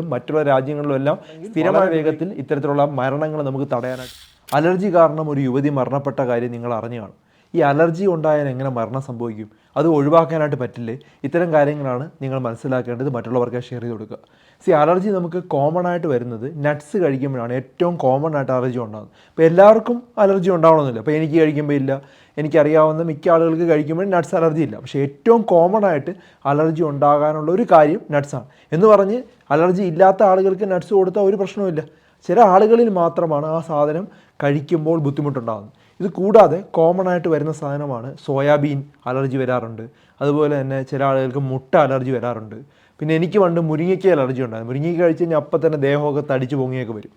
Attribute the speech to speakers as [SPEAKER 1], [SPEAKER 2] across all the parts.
[SPEAKER 1] മറ്റുള്ള രാജ്യങ്ങളിലും എല്ലാം സ്ഥിരമായ വേഗത്തിൽ ഇത്തരത്തിലുള്ള മരണങ്ങൾ നമുക്ക് തടയാനായിട്ട്. അലർജി കാരണം ഒരു യുവതി മരണപ്പെട്ട കാര്യം നിങ്ങൾ അറിഞ്ഞു കാണും ഈ അലർജി ഉണ്ടായാൽ എങ്ങനെ മരണം സംഭവിക്കും? അത് ഒഴിവാക്കാനായിട്ട് പറ്റില്ലേ? ഇത്തരം കാര്യങ്ങളാണ് നിങ്ങൾ മനസ്സിലാക്കേണ്ടത് മറ്റുള്ളവർക്ക് ഷെയർ ചെയ്ത് കൊടുക്കുക. സി അലർജി നമുക്ക് കോമൺ ആയിട്ട് വരുന്നത് നട്ട്സ് കഴിക്കുമ്പോഴാണ് ഏറ്റവും കോമൺ ആയിട്ട് അലർജി ഉണ്ടാകുന്നത് അപ്പോൾ എല്ലാവർക്കും അലർജി ഉണ്ടാവണമെന്നില്ല. അപ്പോൾ എനിക്ക് കഴിക്കുമ്പോൾ ഇല്ല. എനിക്കറിയാവുന്ന മിക്ക ആളുകൾക്ക് കഴിക്കുമ്പോൾ നട്ട്സ് അലർജി ഇല്ല. പക്ഷേ ഏറ്റവും കോമൺ ആയിട്ട് അലർജി ഉണ്ടാകാനുള്ള ഒരു കാര്യം നട്ട്സാണ് എന്ന് പറഞ്ഞ് അലർജി ഇല്ലാത്ത ആളുകൾക്ക് നട്ട്സ് കൊടുത്താൽ ഒരു പ്രശ്നവുമില്ല. ചില ആളുകളിൽ മാത്രമാണ് ആ സാധനം കഴിക്കുമ്പോൾ ബുദ്ധിമുട്ടുണ്ടാകുന്നത് ഇത് കൂടാതെ കോമൺ ആയിട്ട് വരുന്ന സാധനമാണ് സോയാബീൻ അലർജി വരാറുണ്ട്. അതുപോലെ തന്നെ ചില ആളുകൾക്ക് മുട്ട അലർജി വരാറുണ്ട്. പിന്നെ എനിക്ക് പണ്ട് മുരിങ്ങയ്ക്ക് അലർജി ഉണ്ടായിരുന്നു. മുരിങ്ങയ്ക്ക് കഴിച്ച് കഴിഞ്ഞാൽ അപ്പം തന്നെ ദേഹമൊക്കെ തടിച്ച് പൊങ്ങിയൊക്കെ വരും.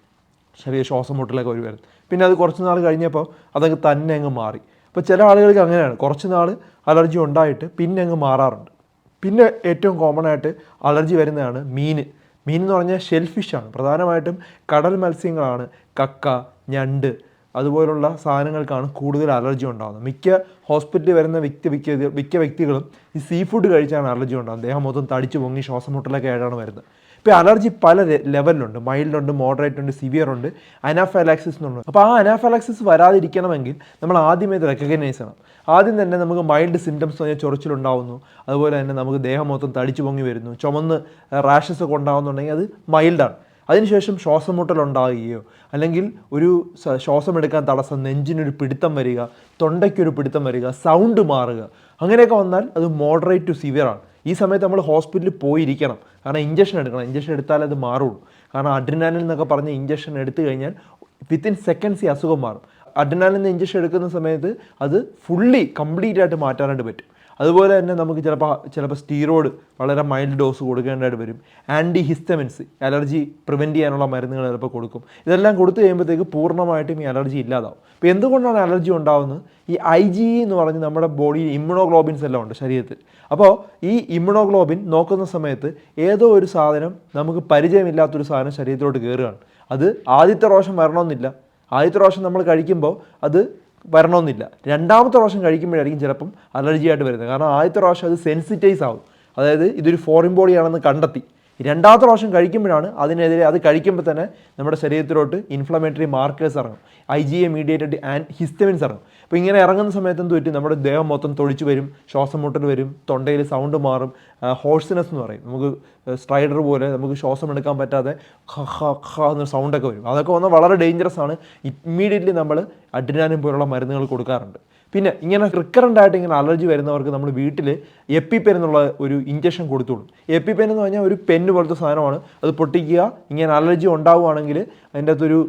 [SPEAKER 1] ചെറിയ ശ്വാസം മുട്ടലൊക്കെ വരും. പിന്നെ അത് കുറച്ച് നാൾ കഴിഞ്ഞപ്പോൾ അതൊക്കെ തന്നെ അങ്ങ് മാറി. അപ്പോൾ ചില ആളുകൾക്ക് അങ്ങനെയാണ്. കുറച്ച് നാൾ അലർജി ഉണ്ടായിട്ട് പിന്നെ അങ്ങ് മാറാറുണ്ട്. പിന്നെ ഏറ്റവും കോമൺ ആയിട്ട് അലർജി വരുന്നതാണ് മീൻ. മീൻ എന്ന് പറഞ്ഞാൽ ഷെൽഫിഷാണ് പ്രധാനമായിട്ടും കടൽ മത്സ്യങ്ങളാണ്. കക്ക ഞണ്ട് അതുപോലുള്ള സാധനങ്ങൾക്കാണ് കൂടുതൽ അലർജി ഉണ്ടാകുന്നത് മിക്ക ഹോസ്പിറ്റലിൽ വരുന്ന വ്യക്തി മിക്ക വ്യക്തികളും ഈ സീ ഫുഡ് കഴിച്ചാണ് അലർജി ഉണ്ടാകുന്നത് ദേഹം മൊത്തം തടിച്ച് പൊങ്ങി ശ്വാസം മുട്ടലൊക്കെ ആയിട്ടാണ് വരുന്നത്. ഇപ്പോൾ അലർജി പല ലെവലിലുണ്ട്. മൈൽഡ് ഉണ്ട് മോഡറേറ്റ് ഉണ്ട് സിവിയർ ഉണ്ട് അനാഫലാക്സിസ് എന്നുണ്ട് അപ്പോൾ ആ അനാഫലാക്സിസ് വരാതിരിക്കണമെങ്കിൽ നമ്മൾ ആദ്യമേ ഇത് റെക്കഗ്നൈസ് ചെയ്യണം. ആദ്യം തന്നെ നമുക്ക് മൈൽഡ് സിംറ്റംസ് എന്ന് പറഞ്ഞാൽ ചൊറിച്ചിലുണ്ടാവുന്നു. അതുപോലെ തന്നെ നമുക്ക് ദേഹം മൊത്തം തടിച്ചു പൊങ്ങി വരുന്നു. ചുമന്ന് റാഷസ് ഒക്കെ ഉണ്ടാകുന്നുണ്ടെങ്കിൽ അത് മൈൽഡാണ് അതിനുശേഷം ശ്വാസം മുട്ടലുണ്ടാകുകയോ അല്ലെങ്കിൽ ഒരു ശ്വാസം എടുക്കാൻ തടസ്സം നെഞ്ചിനൊരു പിടുത്തം വരിക തൊണ്ടയ്ക്കൊരു പിടുത്തം വരിക സൗണ്ട് മാറുക അങ്ങനെയൊക്കെ വന്നാൽ അത് മോഡറേറ്റ് ടു സിവിയർ ആണ്. ഈ സമയത്ത് നമ്മൾ ഹോസ്പിറ്റലിൽ പോയിരിക്കണം. കാരണം ഇഞ്ചക്ഷൻ എടുക്കണം. ഇഞ്ചക്ഷൻ എടുത്താലേ അത് മാറുള്ളൂ. കാരണം അഡ്രിനാലിൻ എന്നൊക്കെ പറഞ്ഞ് ഇഞ്ചക്ഷൻ എടുത്തു കഴിഞ്ഞാൽ വിത്തിൻ സെക്കൻഡ്സ് ഈ അസുഖം മാറും. അഡ്രിനാലിൻ ഇഞ്ചക്ഷൻ എടുക്കുന്ന സമയത്ത് അത് ഫുള്ളി കംപ്ലീറ്റ് ആയിട്ട് മാറ്റാനായിട്ട് പറ്റും. അതുപോലെ തന്നെ നമുക്ക് ചിലപ്പോൾ ചിലപ്പോൾ സ്റ്റീറോയിഡ് വളരെ മൈൽഡ് ഡോസ് കൊടുക്കേണ്ടതായിട്ട് വരും. ആന്റി ഹിസ്റ്റമിൻസ് അലർജി പ്രിവെന്റ് ചെയ്യാനുള്ള മരുന്നുകൾ ചിലപ്പോൾ കൊടുക്കും. ഇതെല്ലാം കൊടുത്തു കഴിയുമ്പോഴത്തേക്ക് പൂർണമായിട്ടും ഈ അലർജി ഇല്ലാതാവും. അപ്പോൾ എന്തുകൊണ്ടാണ് അലർജി ഉണ്ടാകുന്നത് ഈ ഐ ജി എന്ന് പറഞ്ഞ് നമ്മുടെ ബോഡിയിൽ ഇമ്മ്യൂണോഗ്ലോബിൻസ് എല്ലാം ഉണ്ട് ശരീരത്തിൽ. അപ്പോൾ ഈ ഇമ്മ്യൂണോഗ്ലോബിൻ നോക്കുന്ന സമയത്ത് ഏതോ ഒരു സാധനം നമുക്ക് പരിചയമില്ലാത്തൊരു സാധനം ശരീരത്തിലോട്ട് കയറുകയാണ് അത് ആദ്യത്തെ പ്രാവശ്യം വരണമെന്നില്ല. ആദ്യത്തെ പ്രാവശ്യം നമ്മൾ കഴിക്കുമ്പോൾ അത് വരണമെന്നില്ല. രണ്ടാമത്തെ പ്രാവശ്യം കഴിക്കുമ്പോഴായിരിക്കും ചിലപ്പം അലർജി ആയിട്ട് വരുന്നത്. കാരണം ആദ്യത്തെ പ്രാവശ്യം അത് സെൻസിറ്റൈസ് ആവും. അതായത് ഇതൊരു ഫോറിൻ ബോഡിയാണെന്ന് കണ്ടെത്തി. രണ്ടാമത്തെ പ്രാവശ്യം കഴിക്കുമ്പോഴാണ് അതിനെതിരെ അത് കഴിക്കുമ്പോൾ തന്നെ നമ്മുടെ ശരീരത്തിലോട്ട് ഇൻഫ്ലമേറ്ററി മാർക്കേഴ്സ് ഇറങ്ങും. I G A mediated and histamines ഇറങ്ങും. അപ്പോൾ ഇങ്ങനെ ഇറങ്ങുന്ന സമയത്ത് എന്ത് പറ്റും? നമ്മുടെ ദേഹം മൊത്തം തൊഴിച്ചു വരും ശ്വാസം മുട്ടൽ വരും തൊണ്ടയിൽ സൗണ്ട് മാറും ഹോഴ്സിനെസ് എന്ന് പറയും. നമുക്ക് സ്ട്രൈഡർ പോലെ നമുക്ക് ശ്വാസം എടുക്കാൻ പറ്റാതെ ഖ ഖ ഖ എന്ന സൗണ്ടൊക്കെ വരും. അതൊക്കെ വന്നാൽ വളരെ ഡേഞ്ചറസ് ആണ്. ഇമ്മീഡിയറ്റ്ലി നമ്മൾ അഡ്രിനാനും പോലുള്ള മരുന്നുകൾ കൊടുക്കാറുണ്ട്. പിന്നെ ഇങ്ങനെ റിക്കറന്റ് ആയിട്ട് ഇങ്ങനെ അലർജി വരുന്നവർക്ക് നമ്മൾ വീട്ടിൽ എപ്പിപ്പെൻ എന്നുള്ള ഒരു ഇഞ്ചക്ഷൻ കൊടുത്തോളും എപ്പിപ്പെൻ എന്ന് പറഞ്ഞാൽ ഒരു പെന്ന് പോലത്തെ സാധനമാണ്. അത് പൊട്ടിക്കുക ഇങ്ങനെ അലർജി ഉണ്ടാവുകയാണെങ്കിൽ അതിന്റെ അകത്തൊരു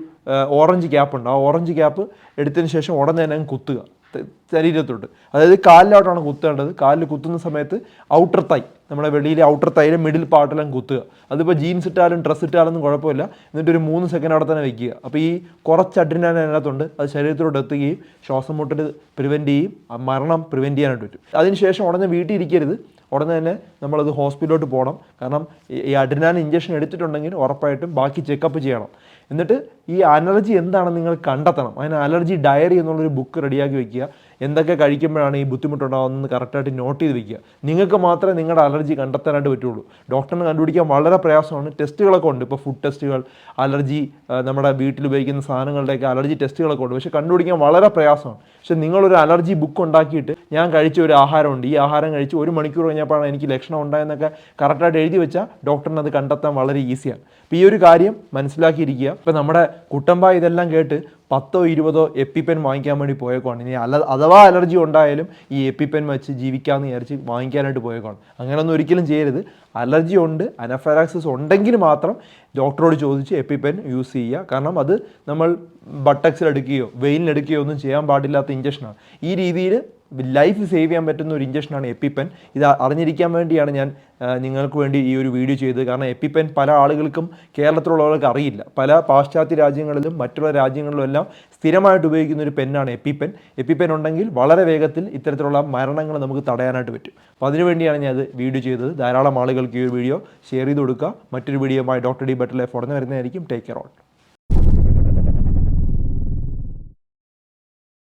[SPEAKER 1] ഓറഞ്ച് ക്യാപ്പ് ഉണ്ട്. ആ ഓറഞ്ച് ക്യാപ്പ് എടുത്തതിന് ശേഷം ഉടനെ തന്നെ കുത്തുക. ശരീരത്തോട്ട് അതായത് കാലിലോട്ടാണ് കുത്തേണ്ടത്. കാലിൽ കുത്തുന്ന സമയത്ത് ഔട്ടർ തൈ നമ്മുടെ വെളിയിലെ ഔട്ടർ തൈയിലെ മിഡിൽ പാർട്ടിലും കുത്തുക. അതിപ്പോൾ ജീൻസ് ഇട്ടാലും ഡ്രസ്സ് ഇട്ടാലൊന്നും കുഴപ്പമില്ല. എന്നിട്ട് ഒരു മൂന്ന് സെക്കൻഡ് അവിടെ തന്നെ വെക്കുക. അപ്പോൾ ഈ കുറച്ച് അഡ്രിനാൻ അതിനകത്തുണ്ട്. അത് ശരീരത്തിലോട്ട് എത്തുകയും ശ്വാസം മുട്ടൽ പ്രിവെന്റ് ചെയ്യും മരണം പ്രിവെന്റ് ചെയ്യാനായിട്ട് പറ്റും. അതിനുശേഷം ഉടനെ വീട്ടിൽ ഇരിക്കരുത്. ഉടനെ തന്നെ നമ്മളത് ഹോസ്പിറ്റലിലോട്ട് പോകണം. കാരണം ഈ- ഈ അഡ്രിനാൻ ഇഞ്ചക്ഷൻ എടുത്തിട്ടുണ്ടെങ്കിൽ ഉറപ്പായിട്ടും ബാക്കി ചെക്കപ്പ് ചെയ്യണം. എന്നിട്ട് ഈ അലർജി എന്താണെന്ന് നിങ്ങൾ കണ്ടെത്തണം. അതിന് അലർജി ഡയറി എന്നുള്ളൊരു ബുക്ക് റെഡിയാക്കി വെക്കുക. എന്തൊക്കെ കഴിക്കുമ്പോഴാണ് ഈ ബുദ്ധിമുട്ടുണ്ടാകുന്നത് കറക്റ്റായിട്ട് നോട്ട് ചെയ്ത് വെക്കുക. നിങ്ങൾക്ക് മാത്രമേ നിങ്ങളുടെ അലർജി കണ്ടെത്താനായിട്ട് പറ്റുള്ളൂ. ഡോക്ടറിനെ കണ്ടുപിടിക്കാൻ വളരെ പ്രയാസമാണ്. ടെസ്റ്റുകളൊക്കെ ഉണ്ട്. ഇപ്പോൾ ഫുഡ് ടെസ്റ്റുകൾ അലർജി നമ്മുടെ വീട്ടിൽ ഉപയോഗിക്കുന്ന സാധനങ്ങളുടെയൊക്കെ അലർജി ടെസ്റ്റുകളൊക്കെ ഉണ്ട്. പക്ഷേ കണ്ടുപിടിക്കാൻ വളരെ പ്രയാസമാണ്. പക്ഷേ നിങ്ങളൊരു അലർജി ബുക്ക് ഉണ്ടാക്കിയിട്ട് ഞാൻ കഴിച്ച ഒരു ആഹാരമുണ്ട്. ഈ ആഹാരം കഴിച്ച് ഒരു മണിക്കൂർ കഴിഞ്ഞപ്പോഴാണ് എനിക്ക് ലക്ഷണം ഉണ്ടായെന്നൊക്കെ കറക്റ്റായിട്ട് എഴുതി വെച്ചാൽ ഡോക്ടറിന് അത് കണ്ടെത്താൻ വളരെ ഈസിയാണ് അപ്പോൾ ഈ ഒരു കാര്യം മനസ്സിലാക്കിയിരിക്കുക. ഇപ്പോൾ നമ്മുടെ കുട്ടമ്പ ഇതെല്ലാം കേട്ട് പത്തോ ഇരുപതോ എപ്പിപ്പെൻ വാങ്ങിക്കാൻ വേണ്ടി പോയേക്കാണ് ഇനി അല്ല അഥവാ അലർജി ഉണ്ടായാലും ഈ എപ്പിപ്പെൻ വെച്ച് ജീവിക്കാമെന്ന് വിചാരിച്ച് വാങ്ങിക്കാനായിട്ട് പോയേക്കാണ് അങ്ങനെയൊന്നും ഒരിക്കലും ചെയ്യരുത്. അലർജി ഉണ്ട് അനഫറാക്സിസ് ഉണ്ടെങ്കിൽ മാത്രം ഡോക്ടറോട് ചോദിച്ച് എപ്പിപ്പെൻ യൂസ് ചെയ്യുക. കാരണം അത് നമ്മൾ ബട്ടക്സിൽ എടുക്കുകയോ വെയിലിനെടുക്കുകയോ ഒന്നും ചെയ്യാൻ പാടില്ലാത്ത ഇഞ്ചക്ഷനാണ് ഈ രീതിയിൽ ലൈഫ് സേവ് ചെയ്യാൻ പറ്റുന്ന ഒരു ഇഞ്ചക്ഷനാണ് എപ്പിപ്പൻ ഇത് അറിഞ്ഞിരിക്കാൻ വേണ്ടിയാണ് ഞാൻ നിങ്ങൾക്ക് വേണ്ടി ഈ ഒരു വീഡിയോ ചെയ്തത്. കാരണം എപ്പിപ്പൻ പല ആളുകൾക്കും കേരളത്തിലുള്ളവർക്ക് അറിയില്ല. പല പാശ്ചാത്യ രാജ്യങ്ങളിലും മറ്റുള്ള രാജ്യങ്ങളിലും എല്ലാം സ്ഥിരമായിട്ട് ഉപയോഗിക്കുന്ന ഒരു പെന്നാണ് എപ്പിപ്പൻ എപ്പിപ്പൻ ഉണ്ടെങ്കിൽ വളരെ വേഗത്തിൽ ഇത്തരത്തിലുള്ള മരണങ്ങൾ നമുക്ക് തടയാനായിട്ട് പറ്റും. അപ്പോൾ അതിനുവേണ്ടിയാണ് ഞാൻ അത് വീഡിയോ ചെയ്തത്. ധാരാളം ആളുകൾക്ക് ഈ ഒരു വീഡിയോ ഷെയർ ചെയ്ത് കൊടുക്കുക. മറ്റൊരു വീഡിയോയുമായി ഡോക്ടർ ഡി ബട്ടർ ലൈഫ് ഉടനെ വരുന്നതായിരിക്കും. Take care all